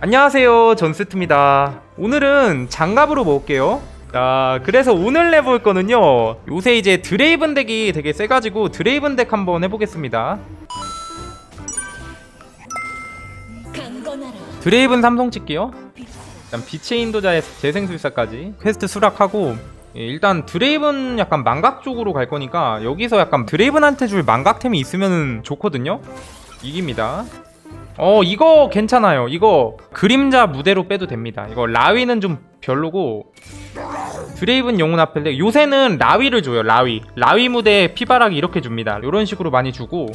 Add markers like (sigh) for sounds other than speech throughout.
안녕하세요 전스트입니다. 오늘은 장갑으로 먹을게요. 자 그래서 오늘 내볼 거는요 요새 이제 드레이븐 덱이 되게 세가지고 드레이븐 덱 한번 해보겠습니다. 드레이븐 삼성 찍기요. 일단 빛의 인도자의 재생술사까지 퀘스트 수락하고 예, 일단 드레이븐 약간 망각 쪽으로 갈 거니까 여기서 약간 드레이븐한테 줄 망각템이 있으면 좋거든요. 이깁니다 어 이거 괜찮아요. 이거 그림자 무대로 빼도 됩니다. 이거 라위는 좀 별로고 드레이븐 영혼 앞에 요새는 라위를 줘요 라위. 라위 무대에 피바라기 이렇게 줍니다. 이런 식으로 많이 주고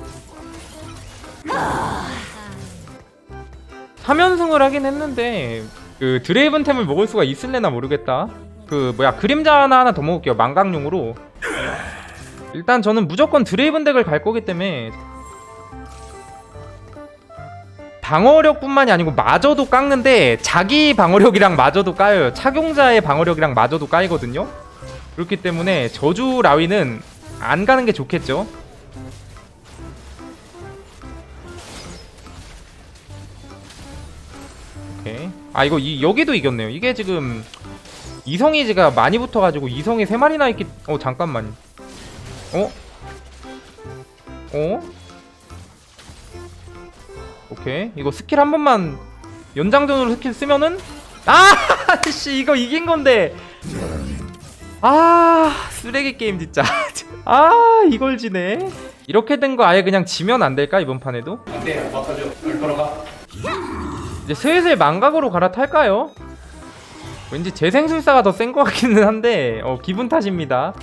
3연승을 하긴 했는데 그 드레이븐 템을 먹을 수가 있을래나 모르겠다. 그 뭐야 그림자 하나 하나 더 먹을게요 망각용으로. 일단 저는 무조건 드레이븐 덱을 갈 거기 때문에 방어력뿐만이 아니고 마저도 깎는데 자기 방어력이랑 마저도 까요. 착용자의 방어력이랑 마저도 까이거든요. 그렇기 때문에 저주 라위는 안 가는 게 좋겠죠. 오케이. 아 이거 이, 여기도 이겼네요. 이게 지금 이성이 제가 많이 붙어가지고 이성이 세 마리나 있기 어 잠깐만. 어? 어? 오케이. 이거 스킬 한 번만 연장전으로 스킬 쓰면은? (laughs) 아씨 이거 이긴 건데. 아 쓰레기 게임 진짜. (laughs) 아 이걸 지네. 이렇게 된 거 아예 그냥 지면 안 될까 이번 판에도? 안돼 막하죠 물 걸어가. 이제 슬슬 망각으로 갈아탈까요? 왠지 재생술사가 더 센 것 같기는 한데 어, 기분 탓입니다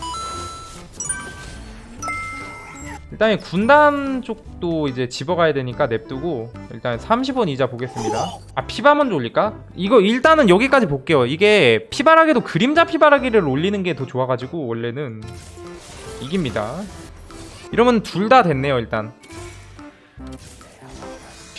일단 이 군단 쪽도 이제 집어가야 되니까 냅두고 일단 30원 이자 보겠습니다. 아 피바 먼저 올릴까? 이거 일단은 여기까지 볼게요. 이게 피바라기도 그림자 피바라기를 올리는 게 더 좋아가지고 원래는 이깁니다. 이러면 둘 다 됐네요 일단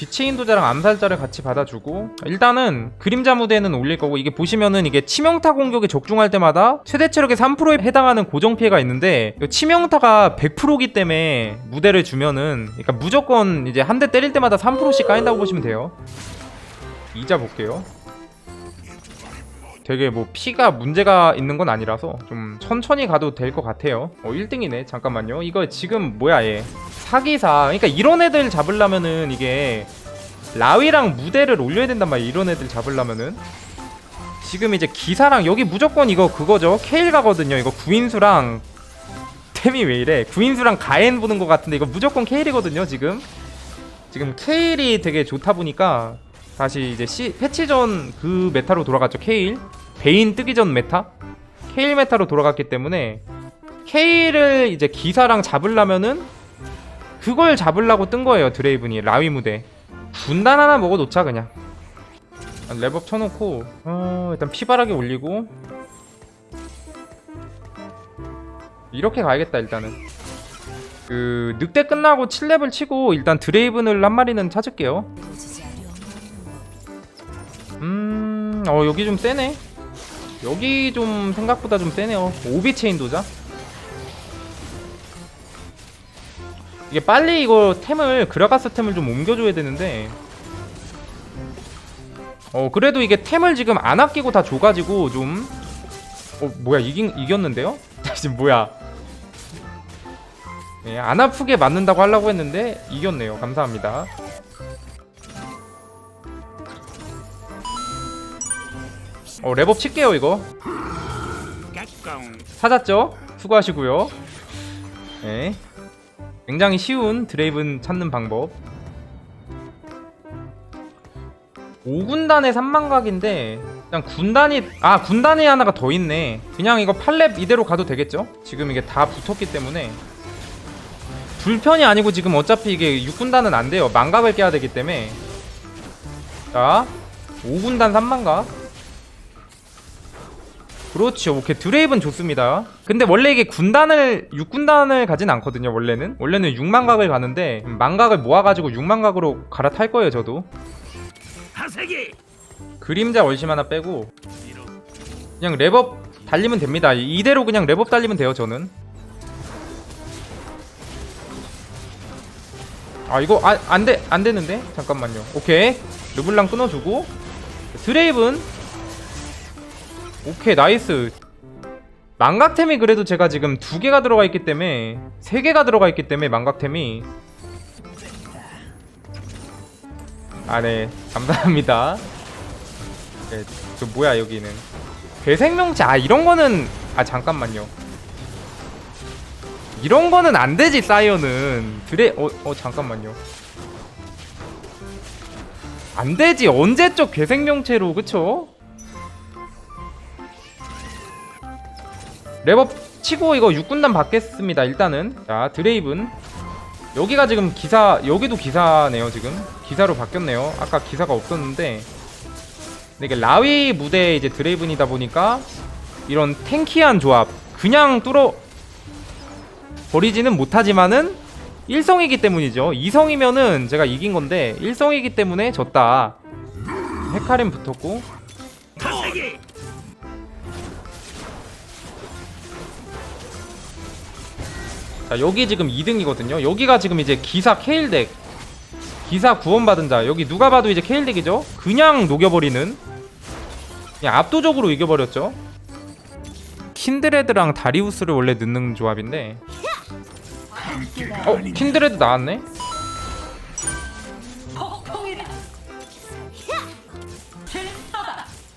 빛의 인도자랑 암살자를 같이 받아주고 일단은 그림자 무대는 올릴 거고 이게 보시면은 이게 치명타 공격에 적중할 때마다 최대 체력의 3%에 해당하는 고정 피해가 있는데 이 치명타가 100%기 때문에 무대를 주면은 그러니까 무조건 이제 한 대 때릴 때마다 3%씩 까인다고 보시면 돼요. 이자 볼게요. 되게 뭐 피가 문제가 있는 건 아니라서 좀 천천히 가도 될 것 같아요. 어 1등이네. 잠깐만요. 이거 지금 뭐야 얘 사기사. 그러니까 이런 애들 잡으려면은 이게 라위랑 무대를 올려야 된단 말이야 이런 애들 잡으려면은. 지금 이제 기사랑 여기 무조건 이거 그거죠. 케일 가거든요 이거 구인수랑. 템이 왜 이래? 구인수랑 가엔 보는 것 같은데 이거 무조건 케일이거든요 지금. 지금 케일이 되게 좋다 보니까 다시 이제 시, 패치 전 그 메타로 돌아갔죠 케일. 베인 뜨기 전 메타. 케일 메타로 돌아갔기 때문에 케일을 이제 기사랑 잡으려면은 그걸 잡으려고 뜬 거예요 드레이븐이. 라위 무대. 분단 하나 먹어놓자 그냥. 랩업 쳐놓고. 어 일단 피바라기 올리고. 이렇게 가야겠다 일단은. 그 늑대 끝나고 7렙을 치고 일단 드레이븐을 한 마리는 찾을게요. 보지지 않으려 음, 어 여기 좀 세네. 여기 좀 생각보다 좀 세네요. 오비 체인 도자. 이게 빨리 이거 템을 그라가스 템을 좀 옮겨줘야 되는데. 어 그래도 이게 템을 지금 안 아끼고 다 줘가지고 좀. 어 뭐야 이긴 이겼는데요? (laughs) 지금 뭐야? 네, 안 아프게 맞는다고 하려고 했는데 이겼네요. 감사합니다. 어 랩업 칠게요 이거 찾았죠? 수고하시고요 네 굉장히 쉬운 드레이븐 찾는 방법. 5군단의 3만각인데 그냥 군단이 아 군단이 하나가 더 있네. 그냥 이거 8렙 이대로 가도 되겠죠? 지금 이게 다 붙었기 때문에. 불편이 아니고 지금 어차피 이게 6군단은 안 돼요. 망각을 깨야 되기 때문에. 자 5군단 3만각 그렇죠. 오케이. 드레이븐 좋습니다. 근데 원래 이게 군단을 6군단을 가진 않거든요. 원래는. 원래는 6만각을 가는데 만각을 모아가지고 6만각으로 갈아탈 거예요. 저도. 그림자 월심 하나 빼고 그냥 랩업 달리면 됩니다. 이대로 그냥 랩업 달리면 돼요. 저는. 아 이거 아, 안돼 안 되는데 잠깐만요. 오케이 르블랑 끊어주고 드레이븐 오케이 나이스. 망각템이 그래도 제가 지금 두 개가 들어가 있기 때문에 세 개가 들어가 있기 때문에 망각템이. 아 네. 감사합니다. 네, 저 뭐야 여기는. 괴생명체. 아 이런 거는 아 잠깐만요. 이런 거는 안 되지 사이어는 드레 어, 어 잠깐만요. 안 되지. 언제적 괴생명체로 그쵸? 랩업 치고 이거 육군단 받겠습니다 일단은. 자 드레이븐. 여기가 지금 기사 여기도 기사네요 지금. 기사로 바뀌었네요. 아까 기사가 없었는데. 이게 라위 무대 이제 드레이븐이다 보니까 이런 탱키한 조합 그냥 뚫어 버리지는 못하지만은 1성이기 때문이죠. 2성이면은 제가 이긴 건데 1성이기 때문에 졌다. 헤카림 붙었고 자 여기 지금 2등이거든요 여기가 지금 이제 기사 케일덱 기사 구원받은 자 여기 누가 봐도 이제 케일덱이죠 그냥 녹여버리는 그냥 압도적으로 이겨버렸죠 킨드레드랑 다리우스를 원래 넣는 조합인데 어? 킨드레드 나왔네?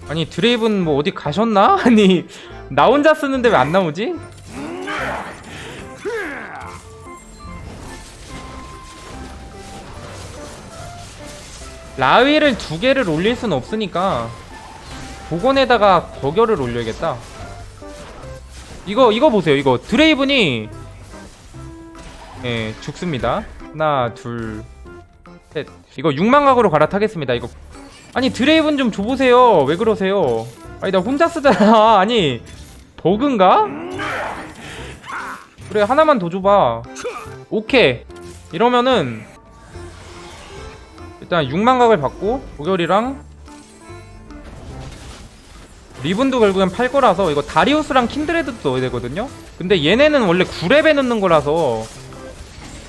아니 드레이븐 뭐 어디 가셨나? (laughs) 아니 나 혼자 쓰는데 왜 안 나오지? 라위를 두 개를 올릴 수는 없으니까 복원에다가 거결을 올려야겠다. 이거 이거 보세요 이거. 드레이븐이 예 죽습니다. 하나 둘셋. 이거 6만 각으로 갈아타겠습니다 이거. 아니 드레이븐 좀 줘보세요. 왜 그러세요? 아니 나 혼자 쓰잖아. (laughs) 아니 버그인가? 그래 하나만 더 줘봐. 오케이. 이러면은 일단 6만각을 받고 고결이랑 리븐도 결국엔 팔 거라서 이거 다리우스랑 킨드레드도 넣어야 되거든요. 근데 얘네는 원래 9렙에 넣는 거라서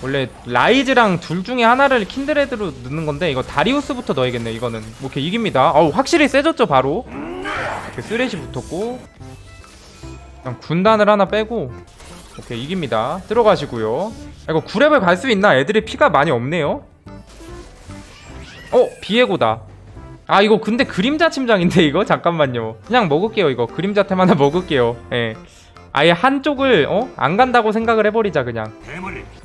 원래 라이즈랑 둘 중에 하나를 킨드레드로 넣는 건데 이거 다리우스부터 넣어야겠네 이거는. 오케이 이깁니다. 어우 확실히 세졌죠 바로. 이렇게 쓰레시 붙었고. 그냥 군단을 하나 빼고 오케이 이깁니다. 들어가시고요. 아, 이거 9렙을 갈 수 있나? 애들이 피가 많이 없네요 어? 비에고다. 아 이거 근데 그림자 침장인데 이거? 잠깐만요. 그냥 먹을게요 이거. 그림자 템 하나 먹을게요. 예. 아예 한쪽을 어? 안 간다고 생각을 해버리자 그냥.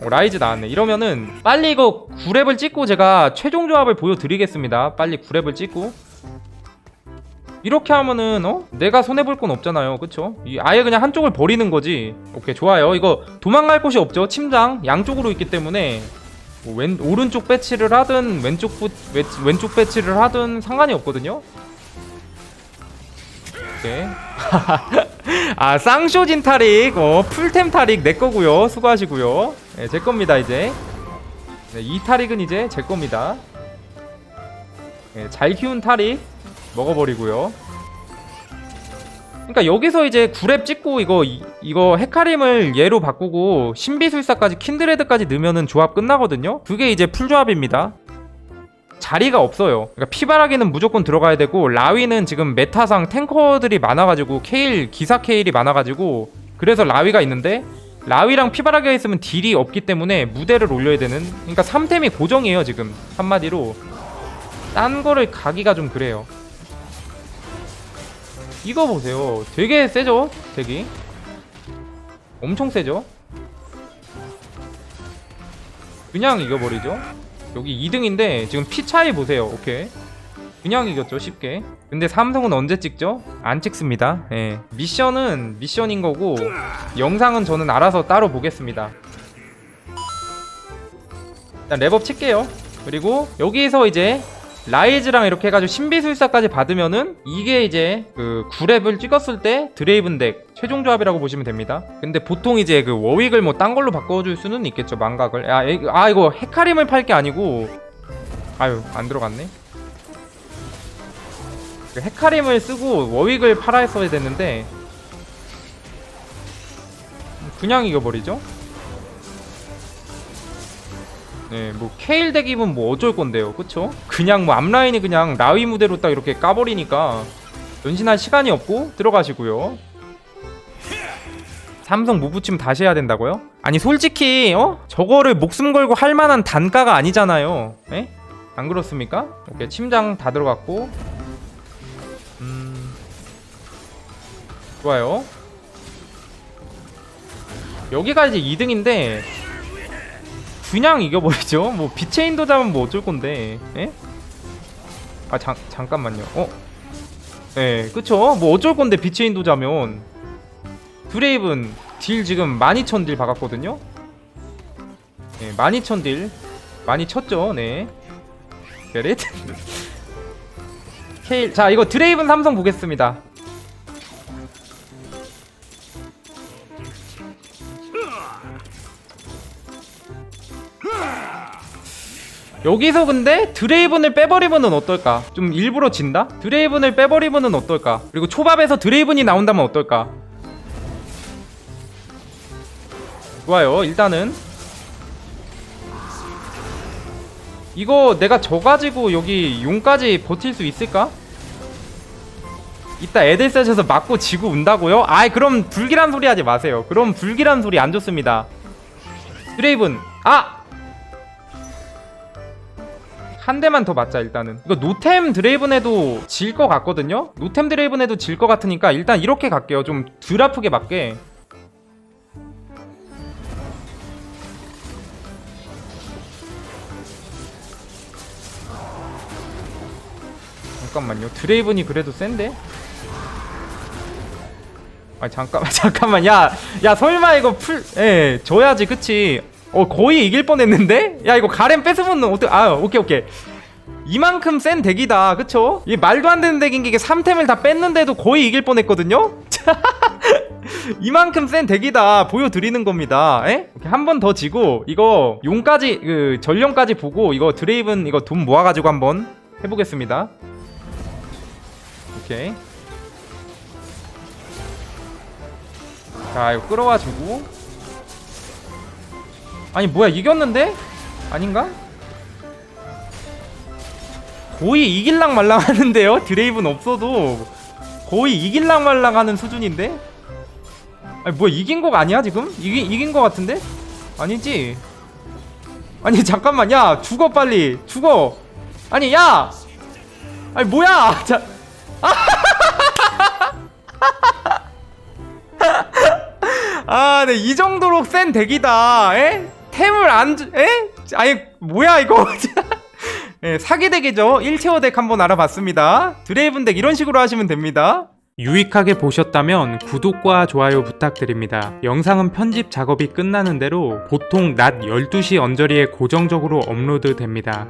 어, 라이즈 나왔네. 이러면은 빨리 이거 9렙을 찍고 제가 최종 조합을 보여드리겠습니다. 빨리 9렙을 찍고. 이렇게 하면은 어? 내가 손해볼 건 없잖아요. 그쵸? 이 아예 그냥 한쪽을 버리는 거지. 오케이 좋아요. 이거 도망갈 곳이 없죠. 침장 양쪽으로 있기 때문에 뭐 왼, 오른쪽 배치를 하든 왼쪽 부, 왼, 왼쪽 배치를 하든 상관이 없거든요. 오케이 (laughs) 아 쌍쇼진 타릭 어 풀템 타릭 내 거고요. 수고하시고요. 네, 제 겁니다 이제. 네, 이 타릭은 이제 제 겁니다. 네, 잘 키운 타릭 먹어버리고요 그러니까 여기서 이제 9렙 찍고 이거 이, 이거 헤카림을 얘로 바꾸고 신비술사까지 킨드레드까지 넣으면은 조합 끝나거든요 그게 이제 풀 조합입니다 자리가 없어요. 그러니까 피바라기는 무조건 들어가야 되고 라위는 지금 메타상 탱커들이 많아가지고 케일 기사 케일이 많아가지고 그래서 라위가 있는데 라위랑 피바라기가 있으면 딜이 없기 때문에 무대를 올려야 되는 그러니까 3템이 고정이에요 지금 한마디로 딴 거를 가기가 좀 그래요. 이거 보세요. 되게 세죠? 되게 엄청 세죠? 그냥 이겨버리죠? 여기 2등인데 지금 피 차이 보세요. 오케이. 그냥 이겼죠 쉽게. 근데 삼성은 언제 찍죠? 안 찍습니다. 예. 미션은 미션인 거고 영상은 저는 알아서 따로 보겠습니다. 일단 랩업 칠게요. 그리고 여기서 이제 라이즈랑 이렇게 해가지고 신비술사까지 받으면은 이게 이제 그 9랩을 찍었을 때 드레이븐 덱 최종 조합이라고 보시면 됩니다. 근데 보통 이제 그 워윅을 뭐 딴 걸로 바꿔줄 수는 있겠죠 망각을. 아, 이- 아 이거 헤카림을 팔 게 아니고 아유 안 들어갔네. 그 헤카림을 쓰고 워윅을 팔아 했어야 됐는데 그냥 이겨버리죠. 네, 뭐 케일 덱이면 뭐 어쩔 건데요, 그쵸? 그냥 뭐 앞라인이 그냥 라위 무대로 딱 이렇게 까버리니까 연신할 시간이 없고 들어가시고요. 삼성 못 붙이면 다시 해야 된다고요? 아니 솔직히 어? 저거를 목숨 걸고 할 만한 단가가 아니잖아요. 에? 안 그렇습니까? 오케이 침장 다 들어갔고 음 좋아요. 여기가 이제 2등인데 그냥 이겨버리죠. 뭐 빛의 인도 잡으면 뭐 어쩔 건데? 에? 아 잠, 잠깐만요. 어? 예, 그쵸? 뭐 어쩔 건데 빛의 인도 자면 드레이븐 딜 지금 12,000딜 박았거든요? 네, 12,000딜 많이 쳤죠, 네 게릿 (laughs) 케일 자 이거 드레이븐 삼성 보겠습니다 여기서 근데 드레이븐을 빼버리면은 어떨까? 좀 일부러 진다? 드레이븐을 빼버리면은 어떨까? 그리고 초밥에서 드레이븐이 나온다면 어떨까? 좋아요 일단은 이거 내가 져가지고 여기 용까지 버틸 수 있을까? 이따 에델셋에서 맞고 지고 운다고요? 아이 그럼 불길한 소리 하지 마세요 그럼 불길한 소리 안 좋습니다 드레이븐 아! 한 대만 더 맞자 일단은 이거 노템 드레이븐에도 질 것 같거든요? 노템 드레이븐에도 질 것 같으니까 일단 이렇게 갈게요 좀 덜 아프게 맞게 잠깐만요. 드레이븐이 그래도 센데? 아 잠깐만 (laughs) 잠깐만 야야 설마 이거 풀 예 줘야지 그치 어 거의 이길 뻔했는데? 야 이거 가렘 뺏으면 어떡 아 오케이 오케이. 이만큼 센 덱이다 그쵸? 이 말도 안 되는 덱인 게 이게 3템을 다 뺐는데도 거의 이길 뻔했거든요? (laughs) 이만큼 센 덱이다 보여드리는 겁니다 에? 한번 더 지고 이거 용까지 그 전령까지 보고 이거 드레이븐 이거 돈 모아가지고 한번 해보겠습니다. 오케이. 자 이거 끌어와주고 아니 뭐야 이겼는데? 아닌가? 거의 이길랑 말랑 하는데요? (laughs) 드레이븐 없어도 거의 이길랑 말랑 하는 수준인데? 아니 뭐야 이긴 거 아니야 지금? 이기, 이긴 거 같은데? 아니지 아니 (laughs) 잠깐만 야 죽어 빨리 죽어 아니 야 아니 뭐야 (laughs) 자 아, 네, 이 정도로 센 덱이다. 에? 템을 안 주, 에? 아니, 뭐야, 이거. (laughs) 예, 사기 덱이죠. 1티어 덱 한번 알아봤습니다. 드레이븐 덱 이런 식으로 하시면 됩니다. 유익하게 보셨다면 구독과 좋아요 부탁드립니다. 영상은 편집 작업이 끝나는 대로 보통 낮 12시 언저리에 고정적으로 업로드 됩니다.